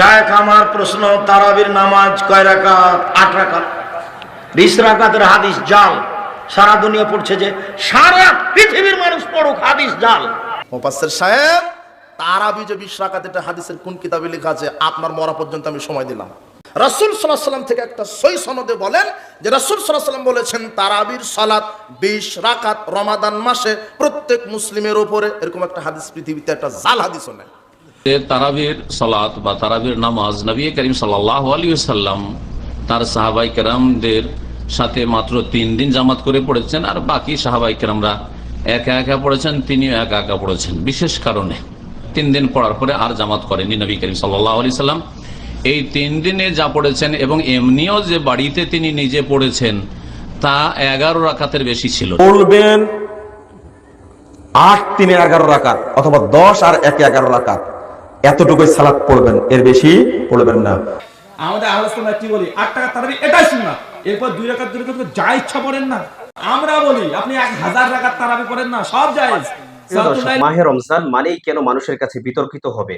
শায়েখ আমার প্রশ্ন, তারাবির নামাজ কয় রাকাত? আট রাকাত। বিশ রাকাতের হাদিস জাল। সারা দুনিয়া পড়ছে যে সারা পৃথিবীর মানুষ পড়ুক হাদিস জাল। মোপাসের সাহেব, তারাবি যে বিশ রাকাত, এটা হাদিসের কোন কিতাবে লেখা আছে? আপনার মরা পর্যন্ত আমি সময় দিলাম। রাসুল সাল্লাহ সাল্লাম থেকে একটা সই সনদে বলেন যে রাসুল সাল্লাহ সাল্লাম বলেছেন, তারাবির সালাত বিশ রাকাত রমাদান মাসে প্রত্যেক মুসলিমের উপরে, এরকম একটা হাদিস পৃথিবীতে, একটা জাল হাদিসও নেই যে তারাবির সালাত বা তারাবির নামাজ নবী করিম সাল্লাহ আলী সাল্লাম তার সাহাবাই কেরামদের সাথে মাত্র তিন দিন জামাত করে পড়েছেন আর বাকি সাহাবাই কেরামরা একা একা পড়েছেন, তিনিও একা একা পড়েছেন। বিশেষ কারণে তিন দিন পড়ার পরে আর জামাত করেনি নবী করিম সাল্লাহ আলি সাল্লাম এই তিন দিনে যা পড়েছেন এবং এমনিও যে বাড়িতে তিনি নিজে পড়েছেন, তা এগারো রাখাতের বেশি ছিল। পড়বেন আট তিনে এগারো রাকাত অথবা দশ আর একে এগারো রাকাত। এতটুকুই সালাত পড়বেন এর বেশি পড়বেন না। আমাদের আলোচনা কি বলি? আট টাকা তারাবি এটাই শুননা এরপর দুই রাকাত দুই রাকাত যা ইচ্ছা পড়েন না। আমরা বলি আপনি এক হাজার টাকার তারাবি পড়েন না সব জায়েজ। মাহে রমজান মানেই কেন মানুষের কাছে বিতর্কিত হবে?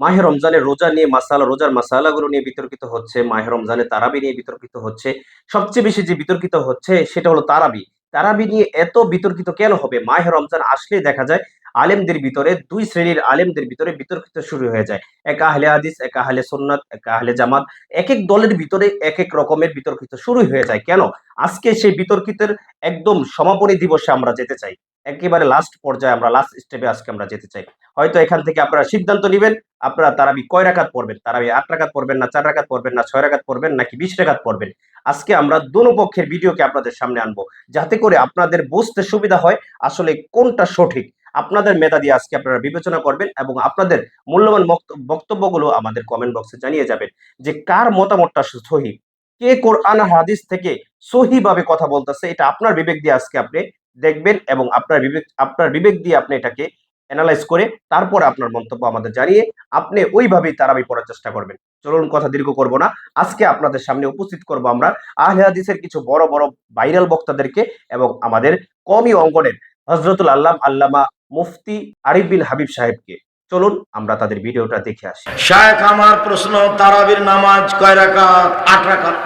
মাহে রমজানের রোজা নিয়ে মাসালা রোজার মাসালাগুলো নিয়ে বিতর্কিত হচ্ছে মাহে রমজানের তারাবি নিয়ে বিতর্কিত হচ্ছে। সবচেয়ে বেশি যে বিতর্কিত হচ্ছে সেটা হলো তারাবি। তারাবি নিয়ে এত বিতর্কিত কেন হবে? মাহে রমজান আসলে দেখা যায় আলেমদের ভিতরে, দুই শ্রেণির আলেমদের ভিতরে বিতর্কিত শুরু হয়ে যায়। এক আহলে হাদিস, এক আহলে সুন্নাত, এক আহলে জামাত এক এক দলের ভিতরে এক এক রকমের বিতর্কিত শুরু হয়ে যায়। কেন? আজকে সেই বিতর্কিতের একদম সমাপনী দিবসে আমরা যেতে চাই। একেবারে লাস্ট পর্যায়ে আমরা লাস্ট স্টেপে আজকে আমরা যেতে চাই। হয়তো এখান থেকে আপনারা সিদ্ধান্ত নেবেন, আপনারা তারাবি কয় রাখাত পড়বেন? তারাবি আট রাখাত পড়বেন না চার রাখাত পড়বেন না ছয় রাখাত পড়বেন নাকি বিশ রাকাত পড়বেন? আজকে আমরা দোনো পক্ষের ভিডিওকে আপনাদের সামনে আনব। যাতে করে আপনাদের বুঝতে সুবিধা হয় আসলে কোনটা সঠিক। আপনাদের মেধা দিয়ে আজকে আপনারা বিবেচনা করবেন এবং আপনাদের মূল্যবান বক্তব্যগুলো আমাদের কমেন্ট বক্সে জানিয়ে যাবেন যে কার মতামতটা সহি, কে কোরআন হাদিস থেকে সহি ভাবে কথা বলতেছে, এটা আপনার বিবেক দিয়ে আজকে আপনি দেখবেন এবং আপনার বিবেক আপনার বিবেক দিয়ে আপনি এটাকে অ্যানালাইজ করে তারপর আপনার মন্তব্য আমাদের জানিয়ে আপনি ওইভাবেই তারাবি পড়ার চেষ্টা করবেন। চলুন কথা দীর্ঘ করব না, আজকে আপনাদের সামনে উপস্থিত করব আমরা আহলে হাদিসের কিছু বড় বড় ভাইরাল বক্তাদেরকে এবং আমাদের কমই অঙ্গনের হজরতুল আল্লাহ আল্লামা মুফতি আরিফ বিন হাবিব সাহেবকে। চলুন আমরা তাদের ভিডিওটা দেখে আসি। শায়েখ আমার প্রশ্ন, তারাবির নামাজ কয় রাকাত? আট রাকাত।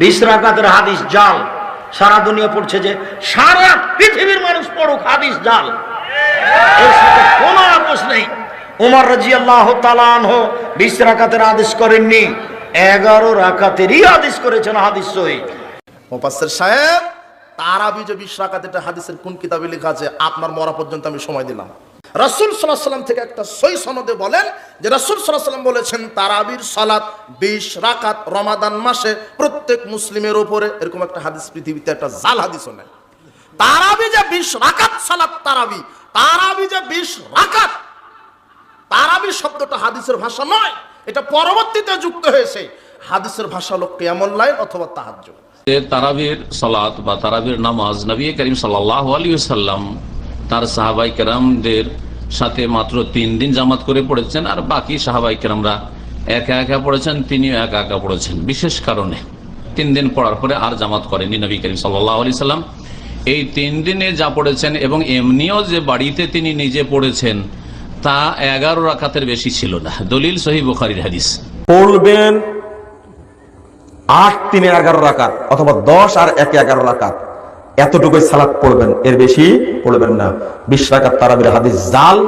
বিশ রাকাতের হাদিস জাল। সারা দুনিয়া পড়ছে যে সারা পৃথিবীর মানুষ পড়ুক হাদিস জাল। এর সাথে কোনো আপোষ নেই। উমর রাজি আল্লাহ তালানহ বিশ রাকাতের আদেশ করেননি। এগারো রাকাতেরই আদেশ করেছেন হাদিস সহি। মোপাসের সাহেব তারাবি যে বিশ রাকাত, এটা হাদিসের কোন কিতাবে লেখা আছে, আপনার মরা পর্যন্ত আমি সময় দিলাম। রাসুল সাল্লাহ সাল্লাম থেকে একটা সই সনদে বলেন যে, রাসুল সাল্লাহ সাল্লাম বলেছেন, তারাবির সালাত বিশ রাকাত রমাদান মাসে প্রত্যেক মুসলিমের ওপরে এরকম একটা হাদিস পৃথিবীতে একটা জাল হাদিসও নেই। তারাবি যে বিশ রাকাত সালাত তারাবি তারাবি যে বিশ রাকাত, তারাবি শব্দটা হাদিসের ভাষা নয়, এটা পরবর্তীতে যুক্ত হয়েছে। হাদিসের ভাষা হলো কেমন লাইন অথবা তাহাজ্জুদ। যে তারাবির সালাত বা তারাবির নামাজ নবী করিম সাল্লাহ আলী সাল্লাম তার সাহাবাই কেরামদের সাথে মাত্র তিন দিন জামাত করে পড়েছেন আর বাকি সাহাবাই কেরামরা একা একা পড়েছেন তিনিও একা একা পড়েছেন। বিশেষ কারণে তিন দিন পড়ার পরে আর জামাত করেনি নবী করিম সাল্লাহ আলি সাল্লাম এই তিন দিনে যা পড়েছেন এবং এমনিও যে বাড়িতে তিনি নিজে পড়েছেন তা এগারো রাখাতের বেশি ছিল না। দলিল সহি বুখারির হাদিস। পড়বেন আট, তিনে, এগারো রাকাত অথবা দশ আর একে, এগারো রাকাত। এতটুকুই সালাত পড়বেন, এর বেশি পড়বেন না। বিশ রাকাত তারাবির হাদিস জাল,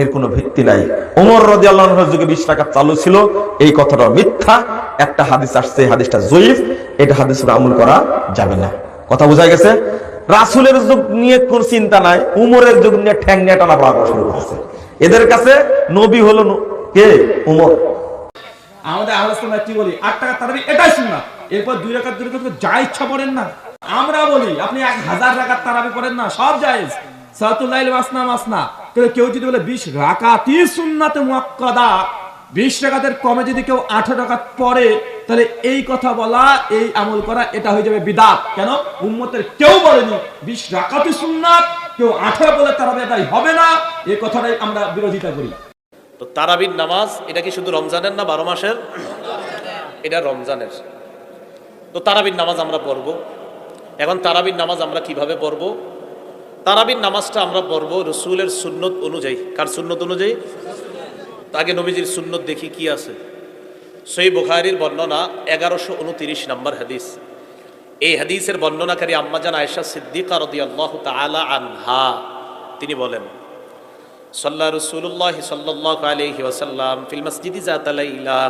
এর কোনো ভিত্তি নাই। ওমর রদি আল্লাহর যুগে বিশ রাকাত চালু ছিল, এই কথাটা মিথ্যা। একটা হাদিস আসছে হাদিসটা জয়ীফ, এটা হাদিসের আমল করা যাবে না। কথা বোঝা গেছে? রাসুলের যুগ নিয়ে কোন চিন্তা নাই, উমরের যুগ নিয়ে ঠ্যাং নিয়ে টানা পড়া শুরু করেছে। এদের কাছে নবী হলো কে? উমর। আমাদের আলোচনা কি বলি? আট টাকা তারাবি, এটাই শুননা এরপর দুই রাকাত দুই রাকাত যা ইচ্ছা পড়েন না। আমরা বলি, আপনি এক হাজার টাকার তারাবি পড়েন না, সব জায়েজ। আঠারো টাকা পড়ে, তাহলে এই কথা বলা, এই আমল করা, এটা হয়ে যাবে কেন? কেউ বলেনি, বিশ রাকাতি সুন্নাত, কেউ আঠারো বলে এটাই হবে না। কথাটাই আমরা বিরোধিতা করি। তো তারাবির নামাজ, এটা কি শুধু রমজানের না বারো মাসের? এটা রমজানের। তো তারাবির নামাজ আমরা পড়ব। এখন তারাবির নামাজ আমরা কীভাবে পড়ব? তারাবির নামাজটা আমরা পড়ব রসুলের সুন্নত অনুযায়ী। কার সুন্নত অনুযায়ী? তো আগে নবীজির সুন্নত দেখি কি আছে। সই বুখারির বর্ণনা এগারোশো উনতিরিশ নম্বর হাদিস। এই হাদিসের বর্ণনাকারী আম্মাজান আয়েশা সিদ্দিকা রদিয়াল্লাহু তাআলা আনহা, তিনি বলেন সাল্লা রসুল্লাহ সাল্লাহ আলহি ওয়াসাল্লাম ফিল মসজিদি জাতালাইলা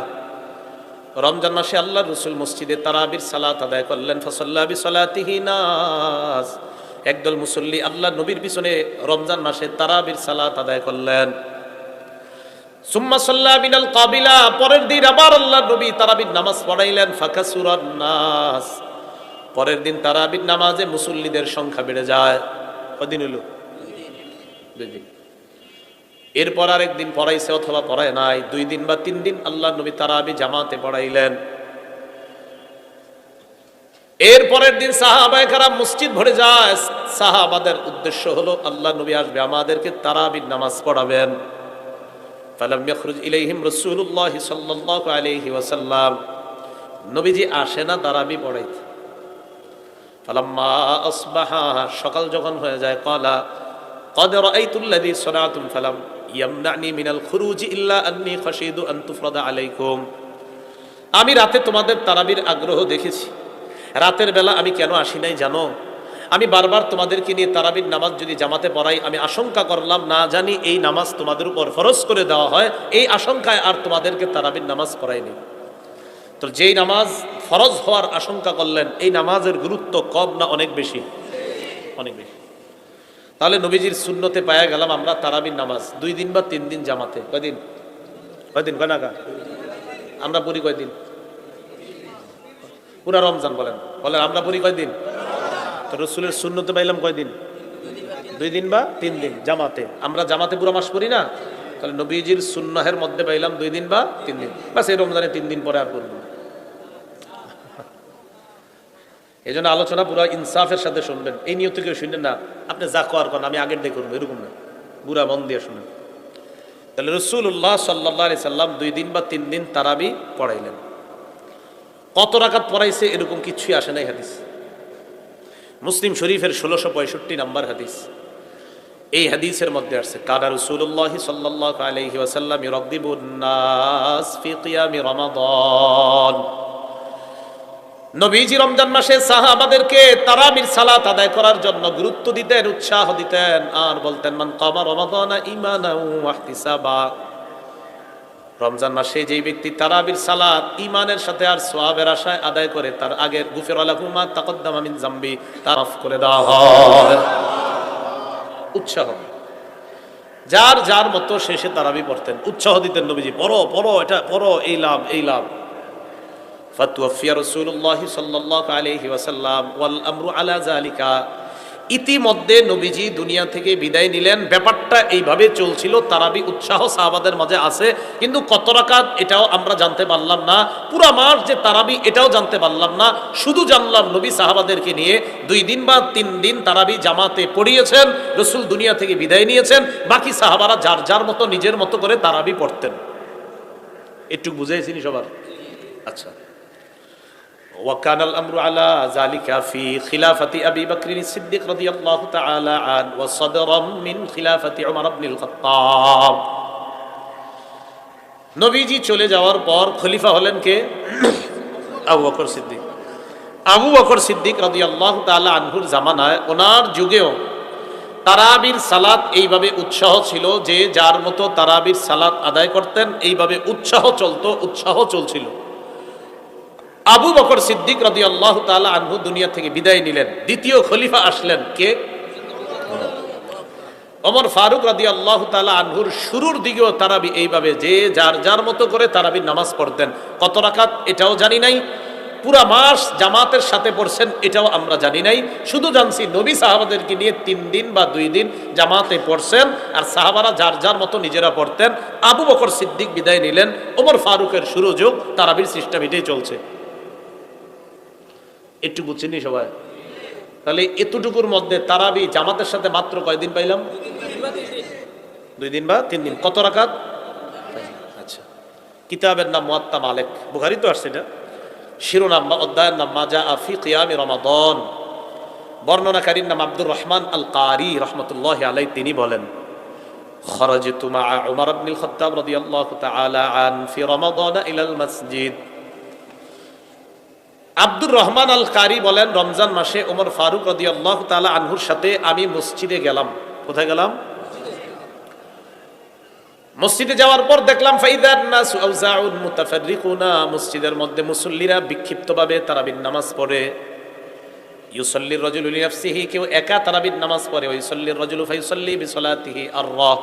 রমজান মাসে আল্লাহ রসুল মসজিদে তারাবির সালাত আদায় করলেন, ফসল্লা বি সালাতিহি নাস। একদল মুসল্লি আল্লাহ নবীর পিছনে রমজান মাসে তারাবির সালাত আদায় করলেন। সুম্মা সাল্লা বিনাল কাবিলা, পরের দিন আবার আল্লাহ নবী তারাবির নামাজ পড়াইলেন ফাঁকা সুরান নাস। পরের দিন তারাবির নামাজে মুসল্লিদের সংখ্যা বেড়ে যায়। কদিন হলো? দুই দিন। এরপর আর একদিন পড়াইছে অথবা পড়ায় নাই দুই দিন বা তিন দিন আল্লাহ নবী তারাবি জামাতে পড়াইলেন এর পরের দিন সাহাবায়ে কারাম মসজিদ ভরে যায় সাহাবাদের উদ্দেশ্য হলো আল্লাহ নবী আসবে আমাদেরকে তারাবির নামাজ পড়াবেন ফালাম ইয়াখরুজ ইলাইহিম রাসূলুল্লাহ সাল্লাল্লাহু আলাইহি ওয়াসাল্লাম নবীজি আসে না তারাবি পড়াইতে ফালাম্মা আসবাহা সকাল যখন হয়ে যায় কলা قد رأيت الذي صنعتم فلم খুরুজি আন্নি আলাইকুম। আমি রাতে তোমাদের তারাবির আগ্রহ দেখেছি। রাতের বেলা আমি কেন আসি নাই জানো? আমি বারবার তোমাদেরকে নিয়ে তারাবির নামাজ যদি জামাতে পড়াই, আমি আশঙ্কা করলাম, না জানি এই নামাজ তোমাদের উপর ফরজ করে দেওয়া হয়। এই আশঙ্কায় আর তোমাদেরকে তারাবির নামাজ পড়াইনি। তো যেই নামাজ ফরজ হওয়ার আশঙ্কা করলেন, এই নামাজের গুরুত্ব কম না অনেক বেশি? অনেক বেশি। তাহলে নবীজির শূন্যতে পায়া গেলাম আমরা তারাবির নামাজ। দুই দিন বা তিন দিন জামাতে। কয়দিন? কয়দিন? কয় নাকা আমরা পড়ি কয়দিন? পুরা রমজান বলেন। বলেন, আমরা পড়ি কয়দিন? তো রসুলের শূন্যতে পাইলাম কয়দিন? দুই দিন বা তিন দিন জামাতে। আমরা জামাতে পুরো মাস পড়ি না? তাহলে নবীজির সুন্নাহের মধ্যে পাইলাম দুই দিন বা তিন দিন। বাস এই রমজানে তিন দিন পরে আর করব না। এই জন্য আলোচনা পুরো ইনসাফের সাথে শুনবেন। এই নিয়ত কেউ শুনবেন না, আপনি যা কর করেন, আমি আগের দিয়ে করব, এরকম না। বুড়া মন দিয়ে শুনেন। তাহলে রসুল্লাহ সাল্লাহ সাল্লাম দুই দিন বা তিন দিন তারাবি পড়াইলেন। কত রাকাত পড়াইছে, এরকম কিছুই আসে নাই হাদিস। মুসলিম শরীফের ষোলোশো পঁয়ষট্টি নাম্বার হাদিস। এই হাদিসের মধ্যে আসছে কাদা রসুল্লাহ সাল্লাহ আলহি ওয়াসাল্লাম রকদিবুন্নাস ফি কিয়ামি রমাদান। নবীজি রমজান মাসে সাহাবাদেরকে তারাবির সালাত আদায় করার জন্য গুরুত্ব দিতেন, উৎসাহ দিতেন আর বলতেন, মান কামা রমাদানা ইমানা রমজান মাসে যেই ব্যক্তি তারাবির সালাত ইমানের সাথে আর সোয়াবের আশায় আদায় করে, তার আগের গুফের আলাহুমা তাকদ্দামা মিন জাম্বি, তার মাফ করে দেওয়া হয়। উৎসাহ। যার যার মতো শেষে তারাবি পড়তেন। উৎসাহ দিতেন নবীজি, পড়ো পড়ো, এটা, পড়ো, এই লাভ এই লাভ। ফাতুয়াফিয়া রসুল্লাহ সাল্লাহ আলহি আমরু আলা জালিকা ইতিমধ্যে নবীজি দুনিয়া থেকে বিদায় নিলেন। ব্যাপারটা এইভাবে চলছিল, তারাবি উৎসাহ সাহাবাদের মাঝে আছে, কিন্তু কত রাকাত এটাও আমরা জানতে পারলাম না। পুরো মাস যে তারাবি এটাও জানতে পারলাম না। শুধু জানলাম নবী সাহাবাদেরকে নিয়ে দুই দিন বা তিন দিন তারাবি জামাতে পড়িয়েছেন, রসুল দুনিয়া থেকে বিদায় নিয়েছেন, বাকি সাহাবারা যার যার মতো নিজের মতো করে তারাবি পড়তেন। একটু বুঝেছিনি সবার? আচ্ছা। وكان الأمر على ذلك في خلافة أبي بكر الصديق رضي الله تعالى عنه وصدرا من خلافة عمر بن الخطاب নবীজি চলে যাওয়ার পর খলিফা হলেন কে আবু বকর সিদ্দিক আবু বকর সিদ্দিক রাদিয়াল্লাহু তাআলা আনহুর জামানায় ওনার যুগেও তারাবির সালাত এইভাবে উৎসাহ ছিল যে যার মতো তারাবির সালাত আদায় করতেন এইভাবে উৎসাহ চলতো উৎসাহ চলছিল আবু বকর সিদ্দিক রাদি আল্লাহ তালা আনহু দুনিয়া থেকে বিদায় নিলেন। দ্বিতীয় খলিফা আসলেন কে? অমর ফারুক রাদি আল্লাহ তালা আনহুর শুরুর দিকেও তারাবি এইভাবে, যে যার যার মতো করে তারাবির নামাজ পড়তেন। কত রাখাত এটাও জানি নাই। পুরা মাস জামাতের সাথে পড়ছেন, এটাও আমরা জানি নাই। শুধু জানছি নবী সাহাবাদেরকে নিয়ে তিন দিন বা দুই দিন জামাতে পড়ছেন, আর সাহাবারা যার যার মতো নিজেরা পড়তেন। আবু বকর সিদ্দিক বিদায় নিলেন। ওমর ফারুকের শুরু যুগ তারাবির সিস্টেম এটাই চলছে। একটু বুঝছেনি সবাই তাহলে এতটুকুর মধ্যে তারাবি জামাতের সাথে মাত্র কয়দিন পাইলাম দুই দিন বা তিন দিন কত রাকাত আচ্ছা কিতাবের নাম মোয়াত্তা মালেক বুখারি তো আসছে এটা শিরোনাম বা অধ্যায়ের নাম মাজা আফি কিয়ামি রমাদন বর্ণনাকারীর নাম আব্দুর রহমান আল কারি রহমতুল্লাহ আলাই তিনি বলেন خرجت مع عمر بن الخطاب رضي الله تعالى عنه في رمضان إلى المسجد আব্দুর রহমান আল কারি বলেন, রমজান মাসে ওমর ফারুক রদি আল্লাহ তালা আনহুর সাথে আমি মসজিদে গেলাম। কোথায় গেলাম? মসজিদে যাওয়ার পর দেখলাম মসজিদের মধ্যে মুসল্লিরা বিক্ষিপ্তভাবে তারাবির নামাজ পড়ে। ইউসল্লির রজুল লিনাফসিহি, কেউ একা তারাবির নামাজ পড়ে। ইউসল্লির রজুল ফাইসল্লি বিসলাতিহি আর রহ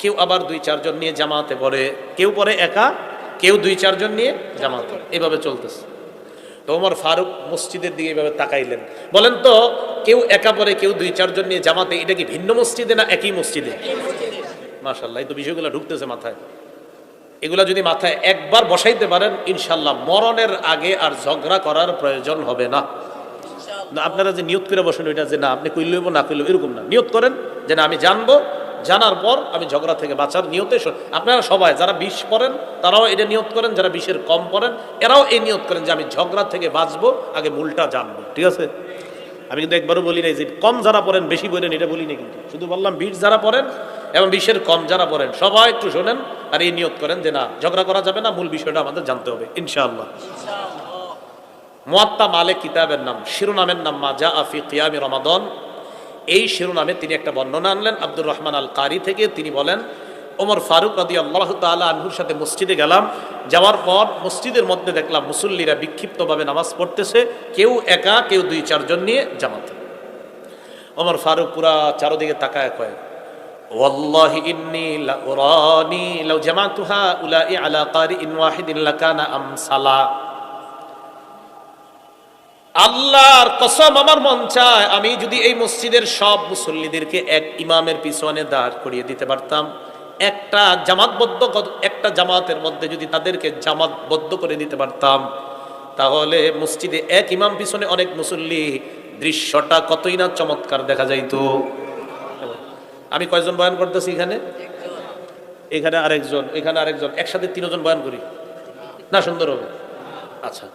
কেউ আবার দুই চারজন নিয়ে জামাতে পড়ে। কেউ পড়ে একা, কেউ দুই চারজন নিয়ে জামাতে। এভাবে চলতেছে। তো ওমর ফারুক মসজিদের দিকে এভাবে তাকাইলেন। বলেন তো কেউ একা পরে কেউ দুই চারজন নিয়ে জামাতে এটা কি ভিন্ন মসজিদে না একই মসজিদে? মাশাল্লাহ এই তো বিষয়গুলো ঢুকতেছে মাথায়। এগুলো যদি মাথায় একবার বসাইতে পারেন ইনশাল্লাহ মরণের আগে আর ঝগড়া করার প্রয়োজন হবে না, আপনারা যে নিয়ত করে বসেন ওইটা যে না, আপনি কইলেব না কইলেব এরকম না। নিয়ত করেন যে না, আমি জানব, জানার পর আমি ঝগড়া থেকে বাঁচার নিয়তে আপনারা সবাই যারা বিষ পড়েন, তারাও এটা নিয়ত করেন, যারা বিষের কম পড়েন, এরাও এই নিয়ত করেন যে আমি ঝগড়া থেকে বাঁচবো, আগে মূলটা জানব। ঠিক আছে? আমি কিন্তু একবারও বলি নাই যে কম যারা পড়েন, বেশি বলেন এটা বলি না কিন্তু। শুধু বললাম বিষ যারা পড়েন এবং বিষের কম যারা পড়েন, সবাই একটু শোনেন আর এই নিয়ত করেন যে না, ঝগড়া করা যাবে না, মূল বিষয়টা আমাদের জানতে হবে, ইনশাআল্লাহ। মোয়াত্তা মালিক কিতাবের নাম শিরোনামের নাম মাজা আফি কিয়ামি রমাদন এই শিরোনামে তিনি একটা বর্ণনা আনলেন আব্দুর রহমান আল কারি থেকে তিনি বলেন ওমর ফারুক রাদি আল্লাহ তালা আনহুর সাথে মসজিদে গেলাম যাওয়ার পর মসজিদের মধ্যে দেখলাম মুসল্লিরা বিক্ষিপ্তভাবে নামাজ পড়তেছে কেউ একা কেউ দুই চারজন নিয়ে জামাতে ওমর ফারুক পুরা চারোদিকে তাকায় কয় والله إني لأراني لو جمعت هؤلاء على قارئ واحد لكان أمثلا আল্লাহর কসম আমার মন চায় আমি যদি এই মসজিদের সব মুসল্লিদেরকে এক ইমামের পিছনে দাঁড় করিয়ে দিতে পারতাম। একটা জামাতবদ্ধ একটা জামাতের মধ্যে যদি তাদেরকে জামাতবদ্ধ করে দিতে পারতাম, তাহলে মসজিদে এক ইমাম পিছনে অনেক মুসল্লি দৃশ্যটা কতই না চমৎকার দেখা যাইতো। আমি কয়জন বয়ান করতেছি এখানে? এখানে আরেকজন এখানে আরেকজন। একসাথে তিনজন বয়ান করি। না, সুন্দর হবে। আচ্ছা।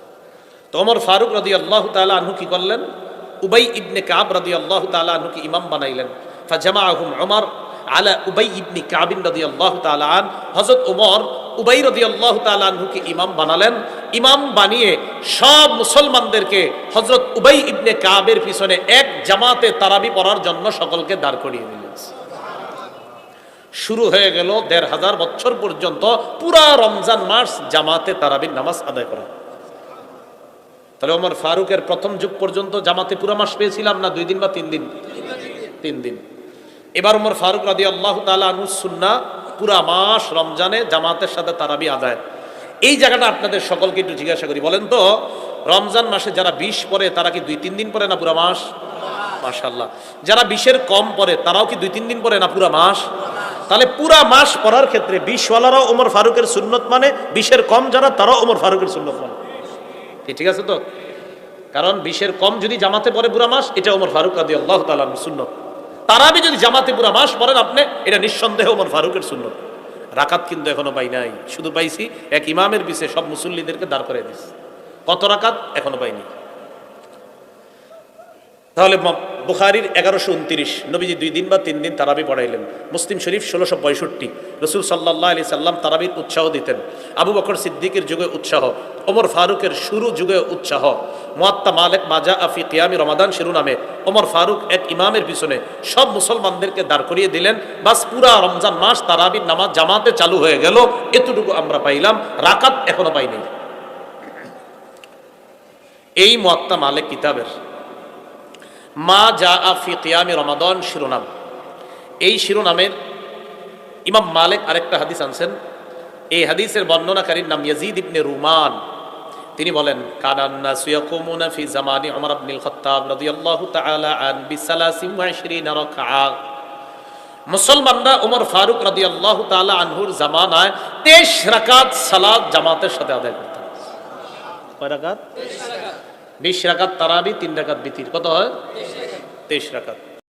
তো ওমর ফারুক রাদি আল্লাহ তালা আনহু কি করলেন? উবাই ইবনে কাব রাদি আল্লাহ তালা আনহুকে ইমাম বানাইলেন। ফাজামা আহম ওমর আলা উবাই ইবনি কাবিন রাদি আল্লাহ তালা আন। হজরত ওমর উবাই রাদি আল্লাহ তালা আনহুকে ইমাম বানালেন। ইমাম বানিয়ে সব মুসলমানদেরকে হজরত উবাই ইবনে কাবের পিছনে এক জামাতে তারাবি পড়ার জন্য সকলকে দাঁড় করিয়ে দিলেন। শুরু হয়ে গেল দেড় হাজার বছর পর্যন্ত পুরা রমজান মাস জামাতে তারাবির নামাজ আদায় করা। তাহলে ওমর ফারুকের প্রথম যুগ পর্যন্ত জামাতে পুরা মাস পেয়েছিলাম না? দুই দিন বা তিন দিন? তিন দিন। এবার ওমর ফারুক রাদি আল্লাহ তালা সুন্না পুরা মাস রমজানে জামাতের সাথে তারাবি আদায়। এই জায়গাটা আপনাদের সকলকে একটু জিজ্ঞাসা করি, বলেন তো, রমজান মাসে যারা বিশ পরে, তারা কি দুই তিন দিন পরে না পুরা মাস? মাশাল্লাহ যারা বিশের কম পরে, তারাও কি দুই তিন দিন পরে না পুরা মাস? তাহলে পুরা মাস পড়ার ক্ষেত্রে বিশওয়ালারাও ওমর ফারুকের সুন্নত মানে বিশের কম যারা, তারাও ওমর ফারুকের সুন্নত মানে। ঠিক আছে তো? কারণ বিশের কম যদি জামাতে পরে বুড়া মাস, এটা ওমর ফারুক আদি আল্লাহ তালাম সুন্নত। তারাবি যদি জামাতে বুড়া মাস পড়েন আপনি, এটা নিঃসন্দেহে ওমর ফারুকের শূন্য রাকাত কিন্তু এখনও পাই নাই। শুধু পাইছি, এক ইমামের বিষে সব মুসল্লিদেরকে দাঁড় করে দিস কত রাকাত? এখনও পাইনি। তাহলে বুখারির এগারোশো উনত্রিশ। নবীজি দুই দিন বা তিন দিন তারাবি পড়াইলেন। মুসলিম শরীফ ষোলোশো পঁয়ষট্টি। রসুল সাল্লাহ আলি সাল্লাম তারাবির উৎসাহ দিতেন। আবু বকর সিদ্দিকের যুগে উৎসাহ, ওমর ফারুকের শুরু যুগে উৎসাহ। মোয়াত্তা মালেক মাজা আফি কিয়ামি রমাদান শিরোনামে ওমর ফারুক এক ইমামের পিছনে সব মুসলমানদেরকে দাঁড় করিয়ে দিলেন। বাস পুরা রমজান মাস তারাবির নামাজ জামাতে চালু হয়ে গেল। এতটুকু আমরা পাইলাম, রাকাত এখনও পাইনি। এই মোয়াত্তা মালেক কিতাবের মা যা আফি কিয়ামি রমাদন শিরোনাম। এই শিরোনামের ইমাম মালিক আরেকটা হাদিস আনছেন। এই হাদিসের বর্ণনাকারীর নাম ইয়াজিদ ইবনে রুমান। তিনি বলেন কানান্না সুয়াকুমুনা ফি জামানি ওমর ইবনুল খাত্তাব রাদিয়াল্লাহু তাআলা আন বিসালাসিন ওয়া ইশরিনা রাকআ। মুসলমানরা ওমর ফারুক রাদিয়াল্লাহু তাআলা আনহুর জামানায় 23 রাকাত সালাত জামাতের সাথে আদায় করতেন। কয় রাকাত। বিশ রাকাত তারাবি তিন রাকাত বিতির। কত হয়? তেইশ রাকাত।